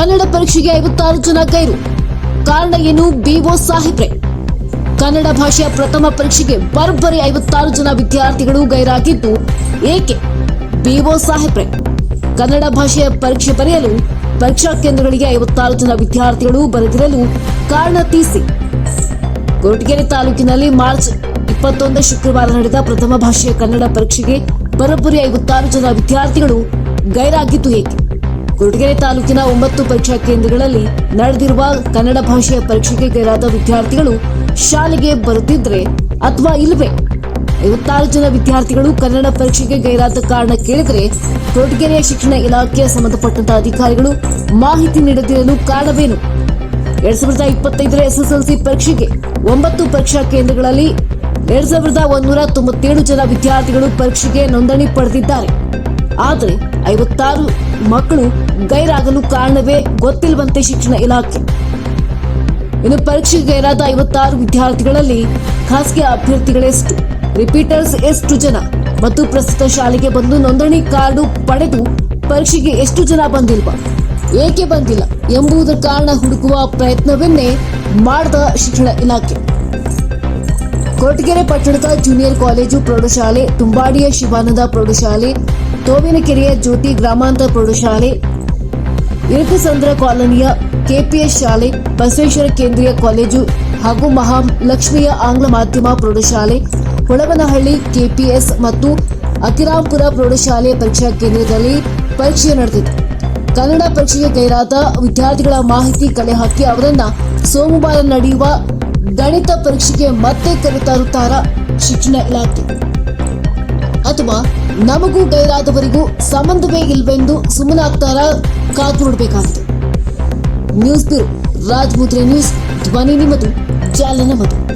ಕನ್ನಡ ಪರೀಕ್ಷೆಗೆ ಐವತ್ತಾರು ಜನ ಗೈರು? ಕಾರಣ ಏನು? ಬಿಒ ಸಾಹೇಬ್ರೆ. ಕನ್ನಡ ಭಾಷೆಯ ಪ್ರಥಮ ಪರೀಕ್ಷೆಗೆ ಬರೋಬ್ಬರಿ ಐವತ್ತಾರು ಜನ ವಿದ್ಯಾರ್ಥಿಗಳು ಗೈರಾಗಿದ್ದು ಏಕೆ? ಬಿಒ ಸಾಹೇಬ್ರೆ. ಕನ್ನಡ ಭಾಷೆಯ ಪರೀಕ್ಷೆ ಬರೆಯಲು ಪರೀಕ್ಷಾ ಕೇಂದ್ರಗಳಿಗೆ ಐವತ್ತಾರು ಜನ ವಿದ್ಯಾರ್ಥಿಗಳು ಬರೆದಿರಲು ಕಾರಣ ತೀಸಿ ಕೊರಟಗೆರೆ ತಾಲೂಕಿನಲ್ಲಿ ಮಾರ್ಚ್ ಇಪ್ಪತ್ತೊಂದು ಶುಕ್ರವಾರ ನಡೆದ ಪ್ರಥಮ ಭಾಷೆಯ ಕನ್ನಡ ಪರೀಕ್ಷೆಗೆ ಬರೋಬ್ಬರಿ ಐವತ್ತಾರು ಜನ ವಿದ್ಯಾರ್ಥಿಗಳು ಗೈರಾಗಿದ್ದು ಏಕೆ? ಕೊರಟಗೆರೆ ತಾಲೂಕಿನ ಒಂಬತ್ತು ಪರೀಕ್ಷಾ ಕೇಂದ್ರಗಳಲ್ಲಿ ನಡೆದಿರುವ ಕನ್ನಡ ಭಾಷೆಯ ಪರೀಕ್ಷೆಗೆ ಗೈರಾದ ವಿದ್ಯಾರ್ಥಿಗಳು ಶಾಲೆಗೆ ಬರುತ್ತಿದ್ರೆ ಅಥವಾ ಇಲ್ಲವೇ? ಐವತ್ತಾರು ಜನ ವಿದ್ಯಾರ್ಥಿಗಳು ಕನ್ನಡ ಪರೀಕ್ಷೆಗೆ ಗೈರಾದ ಕಾರಣ ಕೇಳಿದರೆ ಕೊರಟಗೆರೆಯ ಶಿಕ್ಷಣ ಇಲಾಖೆಯ ಸಂಬಂಧಪಟ್ಟಂತಹ ಅಧಿಕಾರಿಗಳು ಮಾಹಿತಿ ನೀಡದಿರಲು ಕಾರಣವೇನು? ಎರಡ್ ಸಾವಿರದ ಇಪ್ಪತ್ತೈದರ ಎಸ್ಎಸ್ಎಲ್ಸಿ ಪರೀಕ್ಷೆಗೆ ಒಂಬತ್ತು ಪರೀಕ್ಷಾ ಕೇಂದ್ರಗಳಲ್ಲಿ ಎರಡ್ ಸಾವಿರದ ಒಂದೂರ ತೊಂಬತ್ತೇಳು ಜನ ವಿದ್ಯಾರ್ಥಿಗಳು ಪರೀಕ್ಷೆಗೆ ನೋಂದಣಿ ಪಡೆದಿದ್ದಾರೆ. ಆದರೆ ಐವತ್ತಾರು ಮಕ್ಕಳು ಗೈರಾಗಲು ಕಾರಣವೇ ಗೊತ್ತಿಲ್ಲವಂತೆ ಶಿಕ್ಷಣ ಇಲಾಖೆ. ಇನ್ನು ಪರೀಕ್ಷೆಗೆ ಗೈರಾದ ಐವತ್ತಾರು ವಿದ್ಯಾರ್ಥಿಗಳಲ್ಲಿ ಖಾಸಗಿ ಅಭ್ಯರ್ಥಿಗಳೆಷ್ಟು? ರಿಪೀಟರ್ಸ್ ಎಷ್ಟು ಜನ? ಮತ್ತು ಪ್ರಸ್ತುತ ಶಾಲೆಗೆ ಬಂದು ನೋಂದಣಿ ಕಾರ್ಡು ಪಡೆದು ಪರೀಕ್ಷೆಗೆ ಎಷ್ಟು ಜನ ಬಂದಿಲ್ವಾ ಏಕೆ ಬಂದಿಲ್ಲ ಎಂಬುದರ ಕಾರಣ ಹುಡುಕುವ ಪ್ರಯತ್ನವನ್ನೇ ಮಾಡದ ಶಿಕ್ಷಣ ಇಲಾಖೆ. ಕೊರಟಗೆರೆ ಪಟ್ಟಣದ ಜೂನಿಯರ್ ಕಾಲೇಜು ಪ್ರೌಢಶಾಲೆ, ತುಂಬಾಡಿಯ ಶಿವಾನಂದ ಪ್ರೌಢಶಾಲೆ, ತೋವಿನಕೆರೆಯ ಜ್ಯೋತಿ ಗ್ರಾಮಾಂತರ ಪ್ರೌಢಶಾಲೆ, ಇರಕಸಂದ್ರ ಕಾಲೋನಿಯ ಕೆಪಿಎಸ್ ಶಾಲೆ, ಬಸವೇಶ್ವರ ಕೇಂದ್ರೀಯ ಕಾಲೇಜು ಹಾಗೂ ಮಹಾಲಕ್ಷ್ಮಿಯ ಆಂಗ್ಲ ಮಾಧ್ಯಮ ಪ್ರೌಢಶಾಲೆ, ಹೊಳವನಹಳ್ಳಿ ಕೆಪಿಎಸ್ ಮತ್ತು ಅಕಿರಾಂಪುರ ಪ್ರೌಢಶಾಲೆ ಪರೀಕ್ಷಾ ಕೇಂದ್ರದಲ್ಲಿ ಪರೀಕ್ಷೆ ನಡೆದಿದೆ ಕನ್ನಡ ಪರೀಕ್ಷೆಗೆ ಗೈರಾದ ವಿದ್ಯಾರ್ಥಿಗಳ ಮಾಹಿತಿ ಕಲೆ ಹಾಕಿ ಅವರನ್ನ ಸೋಮವಾರ ನಡೆಯುವ ಗಣಿತ ಪರೀಕ್ಷೆಗೆ ಮತ್ತೆ ಕರೆತರುತ್ತಾರ ಶಿಕ್ಷಣ ಇಲಾಖೆ? ಅಥವಾ ನಮಗೂ ಗೈರಾದವರಿಗೂ ಸಂಬಂಧವೇ ಇಲ್ವೆಂದು ಸುಮ್ಮನಾಗ್ತಾರ ಕಾತು ನೋಡಬೇಕಾಗಿದೆ. ನ್ಯೂಸ್ ಬ್ಯೂರೋ ರಾಜ್ ಮುದ್ರೆ ನ್ಯೂಸ್, ಧ್ವನಿ ನಿಮ್ಮದು ಜಾಲನ ನಮ್ಮದು.